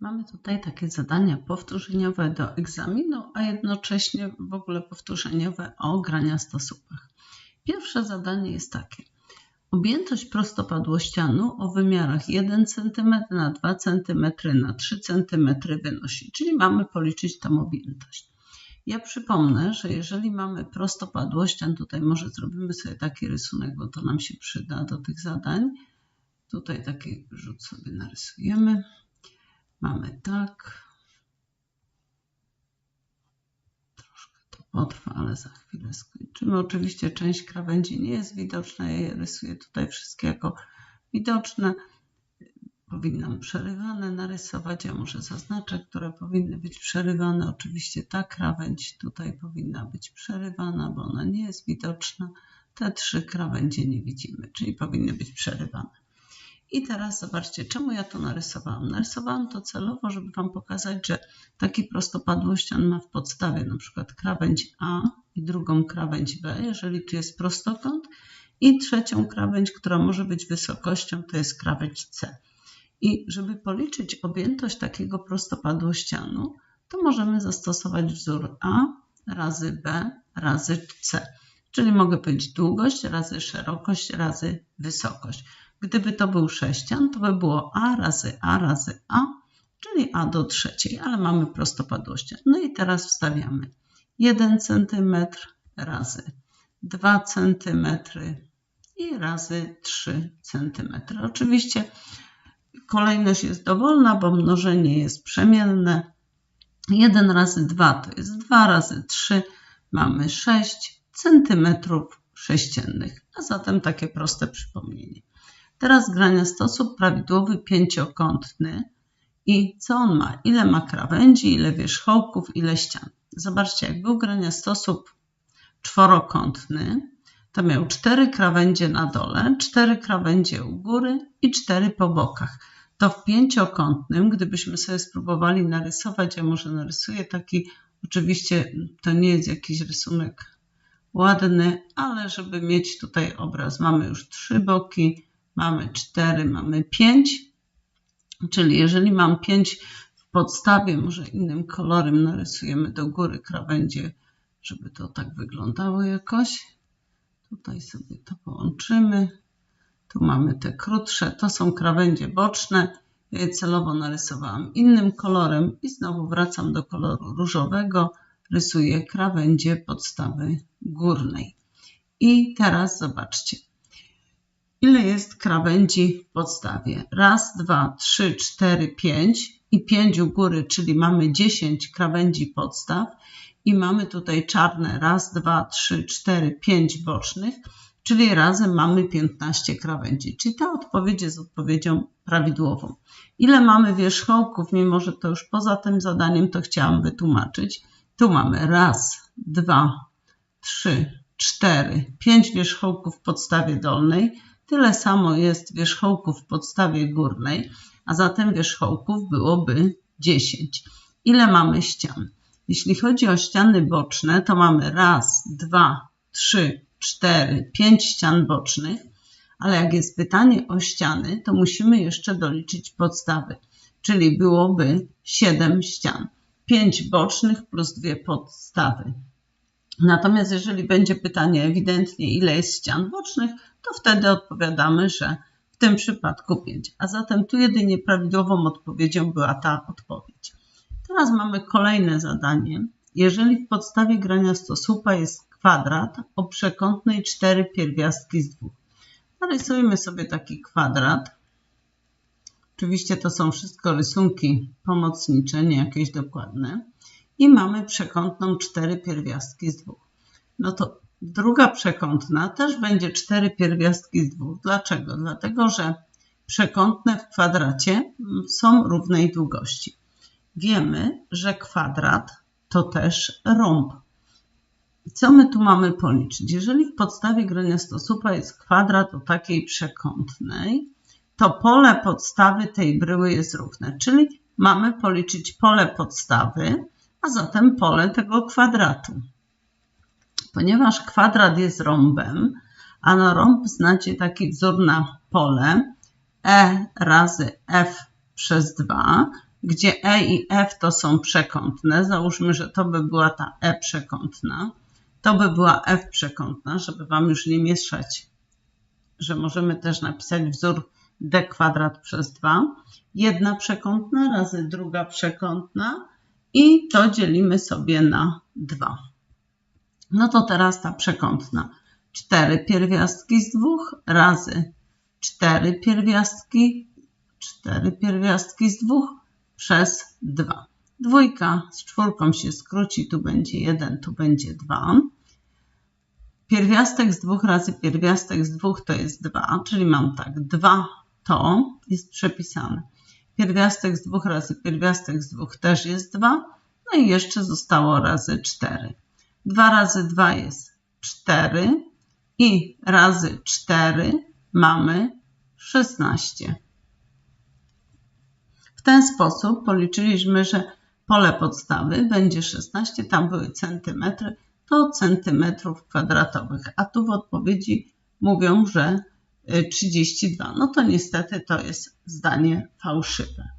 Mamy tutaj takie zadania powtórzeniowe do egzaminu, a jednocześnie w ogóle powtórzeniowe o graniastosupach. Pierwsze zadanie jest takie. Objętość prostopadłościanu o wymiarach 1 cm na 2 cm na 3 cm wynosi, czyli mamy policzyć tą objętość. Ja przypomnę, że jeżeli mamy prostopadłościan, tutaj może zrobimy sobie taki rysunek, bo to nam się przyda do tych zadań. Tutaj taki rzut sobie narysujemy. Mamy tak. Troszkę to potrwa, ale za chwilę skończymy. Oczywiście część krawędzi nie jest widoczna. Ja rysuję tutaj wszystkie jako widoczne. Powinnam przerywane narysować. Ja może zaznaczę, które powinny być przerywane. Oczywiście ta krawędź tutaj powinna być przerywana, bo ona nie jest widoczna. Te trzy krawędzie nie widzimy, czyli powinny być przerywane. I teraz zobaczcie, czemu ja to narysowałam. Narysowałam to celowo, żeby Wam pokazać, że taki prostopadłościan ma w podstawie na przykład krawędź A i drugą krawędź B, jeżeli tu jest prostokąt, i trzecią krawędź, która może być wysokością, to jest krawędź C. I żeby policzyć objętość takiego prostopadłościanu, to możemy zastosować wzór A razy B razy C. Czyli mogę powiedzieć długość razy szerokość razy wysokość. Gdyby to był sześcian, to by było a razy a razy a, czyli a do trzeciej, ale mamy prostopadłościan. No i teraz wstawiamy 1 cm razy 2 cm i razy 3 cm. Oczywiście kolejność jest dowolna, bo mnożenie jest przemienne. 1 razy 2 to jest 2 razy 3, mamy 6 cm sześciennych, a zatem takie proste przypomnienie. Teraz grania sposób prawidłowy pięciokątny. I co on ma? Ile ma krawędzi, ile wierzchołków, ile ścian. Zobaczcie, jak był grania sposób czworokątny, to miał cztery krawędzie na dole, cztery krawędzie u góry i cztery po bokach. To w pięciokątnym, gdybyśmy sobie spróbowali narysować, ja może narysuję taki, oczywiście to nie jest jakiś rysunek ładny, ale żeby mieć tutaj obraz, mamy już trzy boki, mamy 4, mamy 5, czyli jeżeli mam 5 w podstawie, może innym kolorem narysujemy do góry krawędzie, żeby to tak wyglądało jakoś. Tutaj sobie to połączymy. Tu mamy te krótsze, to są krawędzie boczne. Ja celowo narysowałam innym kolorem i znowu wracam do koloru różowego. Rysuję krawędzie podstawy górnej. I teraz zobaczcie. Ile jest krawędzi w podstawie? Raz, dwa, trzy, cztery, pięć i pięć u góry, czyli mamy dziesięć krawędzi podstaw i mamy tutaj czarne raz, dwa, trzy, cztery, pięć bocznych, czyli razem mamy 15 krawędzi. Czyli ta odpowiedź jest odpowiedzią prawidłową. Ile mamy wierzchołków, mimo że to już poza tym zadaniem, to chciałam wytłumaczyć. Tu mamy raz, dwa, trzy, cztery, pięć wierzchołków w podstawie dolnej, Tyle samo jest wierzchołków w podstawie górnej, a zatem wierzchołków byłoby 10. Ile mamy ścian? Jeśli chodzi o ściany boczne, to mamy raz, dwa, trzy, cztery, pięć ścian bocznych, ale jak jest pytanie o ściany, to musimy jeszcze doliczyć podstawy, czyli byłoby 7 ścian. 5 bocznych plus dwie podstawy. Natomiast jeżeli będzie pytanie ewidentnie, ile jest ścian bocznych, to wtedy odpowiadamy, że w tym przypadku 5. A zatem tu jedynie prawidłową odpowiedzią była ta odpowiedź. Teraz mamy kolejne zadanie. Jeżeli w podstawie grania stosupa jest kwadrat o przekątnej 4 pierwiastki z 2. Narysujmy sobie taki kwadrat. Oczywiście to są wszystko rysunki pomocnicze, nie jakieś dokładne. I mamy przekątną 4 pierwiastki z 2. No to Druga przekątna też będzie cztery pierwiastki z dwóch. Dlaczego? Dlatego, że przekątne w kwadracie są równej długości. Wiemy, że kwadrat to też rąb. Co my tu mamy policzyć? Jeżeli w podstawie grania stosupa jest kwadrat o takiej przekątnej, to pole podstawy tej bryły jest równe, czyli mamy policzyć pole podstawy, a zatem pole tego kwadratu. Ponieważ kwadrat jest rąbem, a na rąb znacie taki wzór na pole e razy f przez 2, gdzie E i F to są przekątne. Załóżmy, że to by była ta E przekątna. To by była F przekątna, żeby Wam już nie mieszać, że możemy też napisać wzór d kwadrat przez 2. Jedna przekątna razy druga przekątna i to dzielimy sobie na 2. No to teraz ta przekątna. 4 pierwiastki z 2 razy 4 pierwiastki, 4 pierwiastki z 2 przez 2. Dwójka z czwórką się skróci, tu będzie 1, tu będzie 2. Pierwiastek z 2 razy pierwiastek z 2 to jest 2, czyli mam tak, 2 to jest przepisane. Pierwiastek z 2 razy pierwiastek z 2 też jest 2, no i jeszcze zostało razy 4. 2 razy 2 jest 4 i razy 4 mamy 16. W ten sposób policzyliśmy, że pole podstawy będzie 16, tam były centymetry, to centymetrów kwadratowych, a tu w odpowiedzi mówią, że 32. No to niestety to jest zdanie fałszywe.